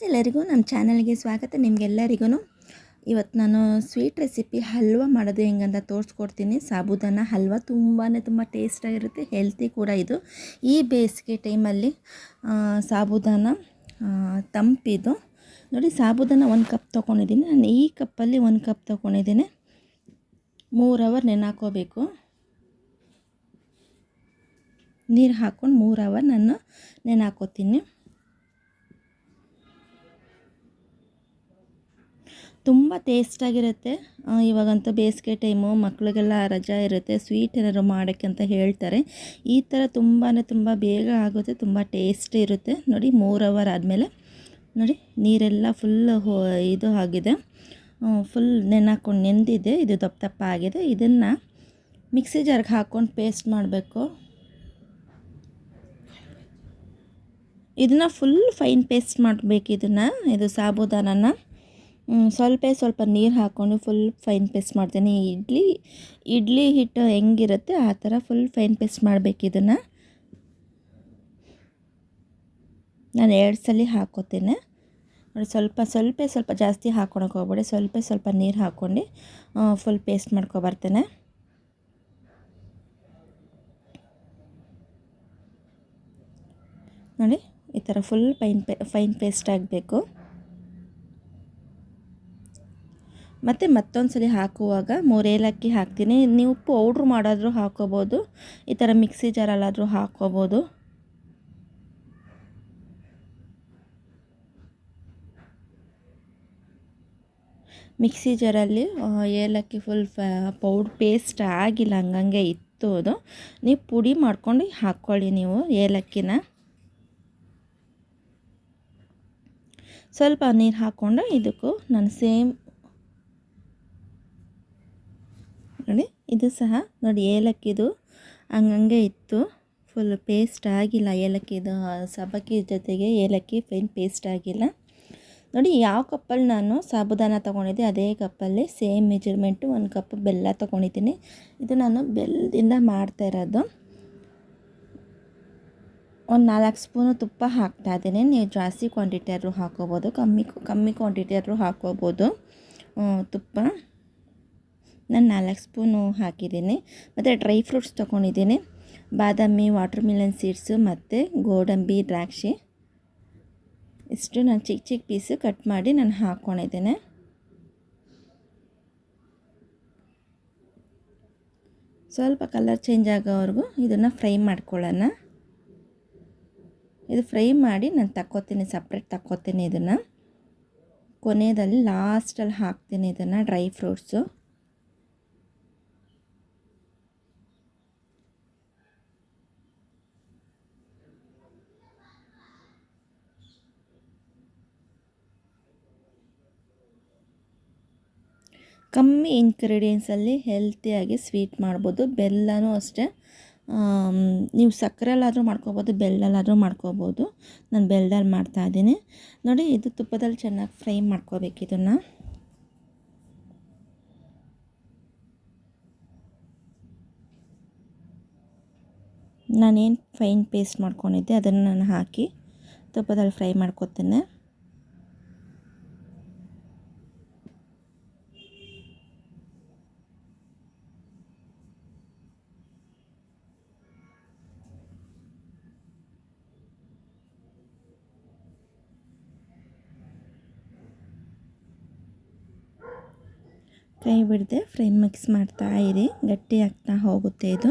ಎಲ್ಲರಿಗೂ ನಮ್ಮ ಚಾನಲ್ಗೆ ಸ್ವಾಗತ. ನಿಮಗೆಲ್ಲರಿಗೂ ಇವತ್ತು ನಾನು ಸ್ವೀಟ್ ರೆಸಿಪಿ ಹಲ್ವ ಮಾಡೋದು ಹೆಂಗಂತ ತೋರಿಸ್ಕೊಡ್ತೀನಿ. ಸಾಬುದಾನ ಹಲ್ವ ತುಂಬಾ ತುಂಬ ಟೇಸ್ಟಾಗಿರುತ್ತೆ, ಹೆಲ್ತಿ ಕೂಡ ಇದು. ಈ ಬೇಸಿಗೆ ಟೈಮಲ್ಲಿ ಸಾಬುದಾನ ತಂಪಿದು ನೋಡಿ ಸಾಬುದಾನ ಒಂದು ಕಪ್ ತೊಗೊಂಡಿದ್ದೀನಿ. ನಾನು ಈ ಕಪ್ಪಲ್ಲಿ ಒಂದು ಕಪ್ ತೊಗೊಂಡಿದ್ದೀನಿ. ಮೂರು ಅವರ್ ನೆನಾಕೋಬೇಕು. ನೀರು ಹಾಕ್ಕೊಂಡು ಮೂರು ಅವರ್ ನಾನು ನೆನಾಕೋತೀನಿ. ತುಂಬ ಟೇಸ್ಟಾಗಿರುತ್ತೆ ಇವಾಗಂತೂ ಬೇಸಿಗೆ ಟೈಮು ಮಕ್ಕಳಿಗೆಲ್ಲ ರಜಾ ಇರುತ್ತೆ. ಸ್ವೀಟ್ ಏನಾದ್ರು ಮಾಡೋಕ್ಕೆ ಅಂತ ಹೇಳ್ತಾರೆ. ಈ ಥರ ತುಂಬಾ ತುಂಬ ಬೇಗ ಆಗುತ್ತೆ. ತುಂಬ ಟೇಸ್ಟ್ ಇರುತ್ತೆ. ನೋಡಿ, ಮೂರು ಅವರ್ ಆದಮೇಲೆ ನೋಡಿ, ನೀರೆಲ್ಲ ಫುಲ್ ಇದು ಆಗಿದೆ. ಫುಲ್ ನೆನಾಕೊಂಡು ನೆಂದಿದೆ. ಇದು ದಪ್ಪ ದಪ್ಪ ಆಗಿದೆ. ಇದನ್ನು ಮಿಕ್ಸಿ ಜಾರ್ಗೆ ಹಾಕ್ಕೊಂಡು ಪೇಸ್ಟ್ ಮಾಡಬೇಕು. ಇದನ್ನು ಫುಲ್ ಫೈನ್ ಪೇಸ್ಟ್ ಮಾಡಬೇಕು ಇದನ್ನು. ಇದು ಸಾಬುದಾನನ. ಸ್ವಲ್ಪ ಸ್ವಲ್ಪ ನೀರು ಹಾಕ್ಕೊಂಡು ಫುಲ್ ಫೈನ್ ಪೇಸ್ಟ್ ಮಾಡ್ತೀನಿ. ಇಡ್ಲಿ ಇಡ್ಲಿ ಹಿಟ್ಟು ಹೆಂಗಿರುತ್ತೆ ಆ ಥರ ಫುಲ್ ಫೈನ್ ಪೇಸ್ಟ್ ಮಾಡಬೇಕು ಇದನ್ನು. ನಾನು ಎರಡು ಸಲ ಹಾಕೋತೇನೆ. ನೋಡಿ, ಸ್ವಲ್ಪ ಸ್ವಲ್ಪ ಸ್ವಲ್ಪ ಜಾಸ್ತಿ ಹಾಕ್ಕೊಳಕ್ಕೆ ಹೋಗ್ಬೇಡಿ. ಸ್ವಲ್ಪ ಸ್ವಲ್ಪ ನೀರು ಹಾಕ್ಕೊಂಡು ಫುಲ್ ಪೇಸ್ಟ್ ಮಾಡ್ಕೊಬರ್ತೇನೆ ನೋಡಿ, ಈ ಥರ full fine pay fine paste ಆಗಬೇಕು. ಮತ್ತು ಮತ್ತೊಂದು ಸಲ ಹಾಕುವಾಗ ಮೂರು ಏಲಕ್ಕಿ ಹಾಕ್ತೀನಿ. ನೀವು ಪೌಡ್ರ್ ಮಾಡಾದರೂ ಹಾಕೋಬೋದು. ಈ ಥರ ಮಿಕ್ಸಿ ಜಾರಲ್ಲಾದರೂ ಹಾಕ್ಕೋಬೋದು ಮಿಕ್ಸಿ ಜಾರಲ್ಲಿ ಏಲಕ್ಕಿ ಫುಲ್ ಪೌಡ್ರ್ ಪೇಸ್ಟ್ ಆಗಿಲ್ಲ, ಹಂಗಂಗೆ ಇತ್ತು ಅದು. ನೀವು ಪುಡಿ ಮಾಡ್ಕೊಂಡು ಹಾಕ್ಕೊಳ್ಳಿ ನೀವು ಏಲಕ್ಕಿನ. ಸ್ವಲ್ಪ ನೀರು ಹಾಕ್ಕೊಂಡು ಇದಕ್ಕೂ ನಾನು ಸೇಮ್ ನೋಡಿ, ಇದು ಸಹ ನೋಡಿ ಏಲಕ್ಕಿದು ಹಂಗಂಗೆ ಇತ್ತು. ಫುಲ್ ಪೇಸ್ಟ್ ಆಗಿಲ್ಲ ಏಲಕ್ಕಿದು ಸಬ್ಬಕ್ಕಿ ಜೊತೆಗೆ ಏಲಕ್ಕಿ ಫೈನ್ ಪೇಸ್ಟ್ ಆಗಿಲ್ಲ. ನೋಡಿ ಯಾವ ಕಪ್ಪಲ್ಲಿ ನಾನು ಸಾಬುದಾನ ತೊಗೊಂಡಿದ್ದೆ, ಅದೇ ಕಪ್ಪಲ್ಲಿ ಸೇಮ್ ಮೆಜರ್ಮೆಂಟು ಒಂದು ಕಪ್ ಬೆಲ್ಲ ತೊಗೊಂಡಿದ್ದೀನಿ. ಇದು ನಾನು ಬೆಲ್ಲದಿಂದ ಮಾಡ್ತಾ ಇರೋದು. ಒಂದು ನಾಲ್ಕು ಸ್ಪೂನು ತುಪ್ಪ ಹಾಕ್ತಾ ಇದ್ದೀನಿ. ನೀವು ಜಾಸ್ತಿ ಕ್ವಾಂಟಿಟಿಯಾದ್ರು ಹಾಕೋಬೋದು, ಕಮ್ಮಿ ಕಮ್ಮಿ ಕ್ವಾಂಟಿಟಿಯಾದ್ರು ಹಾಕೋಬೋದು. ತುಪ್ಪ. ನಾನು ನಾಲ್ಕು ಸ್ಪೂನು ಹಾಕಿದ್ದೀನಿ. ಮತ್ತು ಡ್ರೈ ಫ್ರೂಟ್ಸ್ ತೊಗೊಂಡಿದ್ದೀನಿ. ಬಾದಾಮಿ ವಾಟರ್ ಮಿಲನ್ ಸೀಡ್ಸು ಮತ್ತು ಗೋಡಂಬಿ, ದ್ರಾಕ್ಷಿ. ಇಷ್ಟು ನಾನು ಚಿಕ್ಕ ಚಿಕ್ಕ ಪೀಸು ಕಟ್ ಮಾಡಿ ನಾನು ಹಾಕ್ಕೊಂಡಿದ್ದೇನೆ. ಸ್ವಲ್ಪ ಕಲರ್ ಚೇಂಜ್ ಆಗೋವರೆಗೂ ಇದನ್ನು ಫ್ರೈ ಮಾಡ್ಕೊಳ್ಳೋಣ. ಇದು ಫ್ರೈ ಮಾಡಿ ನಾನು ತಕ್ಕೋತೀನಿ, ಸಪ್ರೇಟ್ ತಕ್ಕೋತೀನಿ ಇದನ್ನು. ಕೊನೆಯಲ್ಲಿ ಲಾಸ್ಟಲ್ಲಿ ಹಾಕ್ತೀನಿ ಇದನ್ನು ಡ್ರೈ ಫ್ರೂಟ್ಸು. ಕಮ್ಮಿ ಇನ್ಗ್ರೀಡಿಯೆಂಟ್ಸಲ್ಲಿ ಹೆಲ್ತಿಯಾಗಿ ಸ್ವೀಟ್ ಮಾಡ್ಬೋದು. ಬೆಲ್ಲನೂ ಅಷ್ಟೇ. ನೀವು ಸಕ್ಕರೆಲ್ಲಾದರೂ ಮಾಡ್ಕೋಬೋದು, ಬೆಲ್ಲಲ್ಲಾದರೂ ಮಾಡ್ಕೋಬೋದು. ನಾನು ಬೆಲ್ಲದಲ್ಲಿ ಮಾಡ್ತಾಯಿದ್ದೀನಿ ನೋಡಿ, ಇದು ತುಪ್ಪದಲ್ಲಿ ಚೆನ್ನಾಗಿ ಫ್ರೈ ಮಾಡ್ಕೋಬೇಕು ಇದನ್ನು. ನಾನೇನು ಫೈನ್ ಪೇಸ್ಟ್ ಮಾಡ್ಕೊಂಡಿದ್ದೆ, ಅದನ್ನು ನಾನು ಹಾಕಿ ತುಪ್ಪದಲ್ಲಿ ಫ್ರೈ ಮಾಡ್ಕೊತೇನೆ. ಕೈ ಬಿಡದೆ ಫ್ರೈ ಮಿಕ್ಸ್ ಮಾಡ್ತಾ ಇರಿ. ಗಟ್ಟಿ ಆಗ್ತಾ ಹೋಗುತ್ತೆ ಇದು.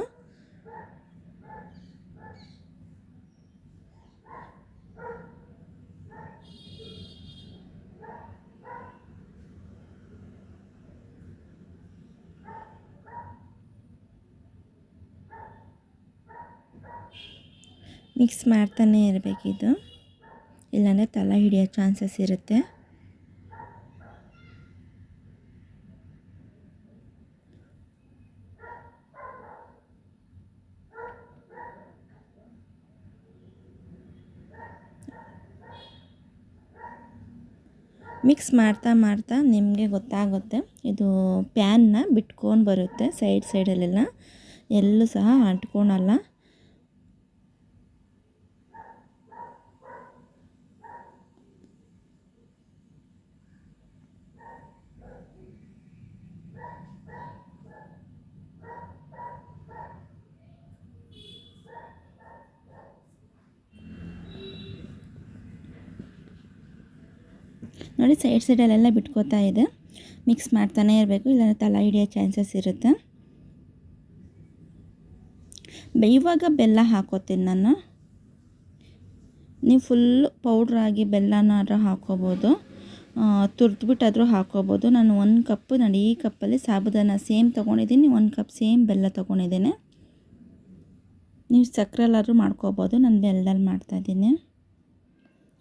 ಮಿಕ್ಸ್ ಮಾಡ್ತಾನೇ ಇರಬೇಕಿದು. ಇಲ್ಲಾಂದರೆ ತಲೆ ಹಿಡಿಯೋ ಚಾನ್ಸಸ್ ಇರುತ್ತೆ. ಮಿಕ್ಸ್ ಮಾಡ್ತಾ ಮಾಡ್ತಾ ನಿಮಗೆ ಗೊತ್ತಾಗುತ್ತೆ. ಇದು ಪ್ಯಾನ್ನ ಬಿಟ್ಕೊಂಡು ಬರುತ್ತೆ ಸೈಡ್ ಸೈಡಲ್ಲೆಲ್ಲ. ಎಲ್ಲೂ ಸಹ ಅಂಟ್ಕೊಳಲ್ಲ. ನೋಡಿ ಸೈಡ್ ಸೈಡಲ್ಲೆಲ್ಲ ಬಿಟ್ಕೋತಾ ಇದೆ. ಮಿಕ್ಸ್ ಮಾಡ್ತಾನೆ ಇರಬೇಕು, ಇಲ್ಲಾಂದರೆ ತಲೆ ಹಿಡಿಯೋ ಚಾನ್ಸಸ್ ಇರುತ್ತೆ. ಇವಾಗ ಬೆಲ್ಲ ಹಾಕೋತೀನಿ ನಾನು. ನೀವು ಫುಲ್ ಪೌಡ್ರಾಗಿ ಬೆಲ್ಲನಾದ್ರೂ ಹಾಕೋಬೋದು. ತುರಿದ್ಬಿಟ್ಟಾದರೂ ಹಾಕೋಬೋದು. ನಾನು ಒಂದು ಕಪ್ಪು ನಾನು ಈ ಕಪ್ಪಲ್ಲಿ ಸಾಬುದಾನ ಸೇಮ್ ತೊಗೊಂಡಿದ್ದೀನಿ, ಒಂದು ಕಪ್ ಸೇಮ್ ಬೆಲ್ಲ ತೊಗೊಂಡಿದ್ದೀನಿ. ನೀವು ಸಕ್ಕರೆಲ್ಲಾದ್ರೂ ಮಾಡ್ಕೋಬೋದು, ನಾನು ಬೆಲ್ಲದಲ್ಲಿ ಮಾಡ್ತಾಯಿದ್ದೀನಿ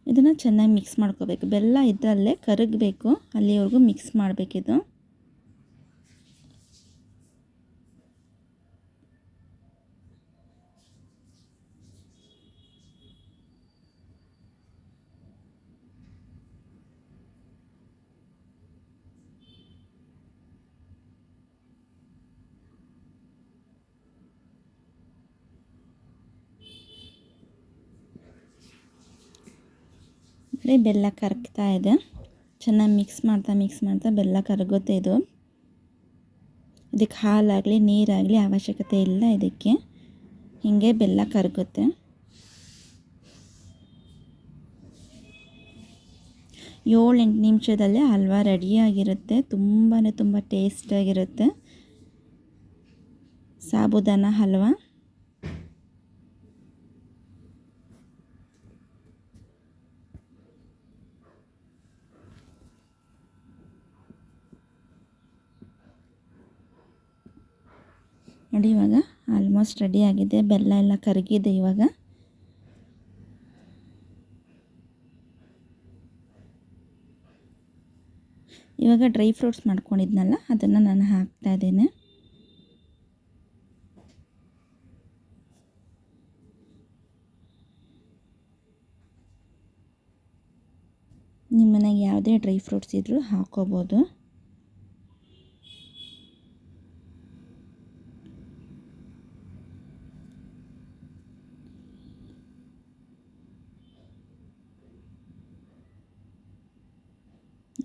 ಇದನ್ನು ಚೆನ್ನಾಗಿ ಮಿಕ್ಸ್ ಮಾಡ್ಕೋಬೇಕು. ಬೆಲ್ಲ ಇದರಲ್ಲೇ ಕರಗಬೇಕು. ಅಲ್ಲಿವರೆಗೂ ಮಿಕ್ಸ್ ಮಾಡಬೇಕಿದು. ನೋಡಿ ಬೆಲ್ಲ ಕರಗ್ತಾ ಇದೆ. ಚೆನ್ನಾಗಿ ಮಿಕ್ಸ್ ಮಾಡ್ತಾ ಮಿಕ್ಸ್ ಮಾಡ್ತಾ ಬೆಲ್ಲ ಕರಗುತ್ತೆ ಇದು. ಇದಕ್ಕೆ ಹಾಲಾಗಲಿ, ನೀರಾಗಲಿ ಅವಶ್ಯಕತೆ ಇಲ್ಲ ಇದಕ್ಕೆ. ಹೀಗೆ ಬೆಲ್ಲ ಕರಗುತ್ತೆ. ಏಳು ಎಂಟು ನಿಮಿಷದಲ್ಲೇ ಹಲ್ವಾ ರೆಡಿಯಾಗಿರುತ್ತೆ ತುಂಬಾ ತುಂಬ ಟೇಸ್ಟಾಗಿರುತ್ತೆ ಸಾಬುದಾನ ಹಲ್ವಾ. ನೋಡಿ ಇವಾಗ ಆಲ್ಮೋಸ್ಟ್ ರೆಡಿ ಆಗಿದೆ. ಬೆಲ್ಲ ಎಲ್ಲ ಕರಗಿದೆ ಇವಾಗ. ಇವಾಗ ಡ್ರೈ ಫ್ರೂಟ್ಸ್ ಮಾಡ್ಕೊಂಡಿದ್ನಲ್ಲ, ಅದನ್ನು ನಾನು ಹಾಕ್ತಾ ಇದ್ದೇನೆ. ನಿಮ್ಮ ಮನೆಗೆ ಯಾವುದೇ ಡ್ರೈ ಫ್ರೂಟ್ಸ್ ಇದ್ದರೂ ಹಾಕೋಬೋದು.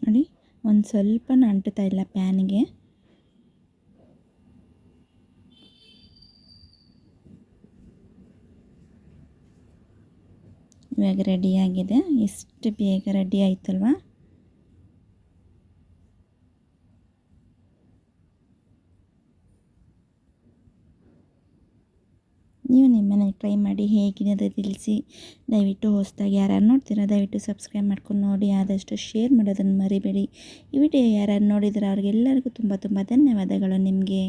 ನೋಡಿ ಒಂದು ಸ್ವಲ್ಪ ಅಂಟುತ್ತಾ ಇಲ್ಲ ಪ್ಯಾನಿಗೆ. ಇವಾಗ ರೆಡಿಯಾಗಿದೆ ಎಷ್ಟು ಬೇಗ ರೆಡಿ ಆಯ್ತಲ್ವಾ? ನೀವು ನಿಮ್ಮನ್ನು ಟ್ರೈ ಮಾಡಿ ಹೇಗಿದೆ ಅಂತ ತಿಳಿಸಿ. ದಯವಿಟ್ಟು ಹೊಸದಾಗಿ ಯಾರು ನೋಡ್ತೀರಾ, ದಯವಿಟ್ಟು ಸಬ್ಸ್ಕ್ರೈಬ್ ಮಾಡ್ಕೊಂಡು ನೋಡಿ. ಆದಷ್ಟು ಶೇರ್ ಮಾಡೋದನ್ನು ಮರಿಬೇಡಿ. ಈ ವಿಡಿಯೋ ಯಾರು ನೋಡಿದ್ರೆ ಅವ್ರಿಗೆಲ್ಲರಿಗೂ ತುಂಬ ತುಂಬ ಧನ್ಯವಾದಗಳು ನಿಮಗೆ.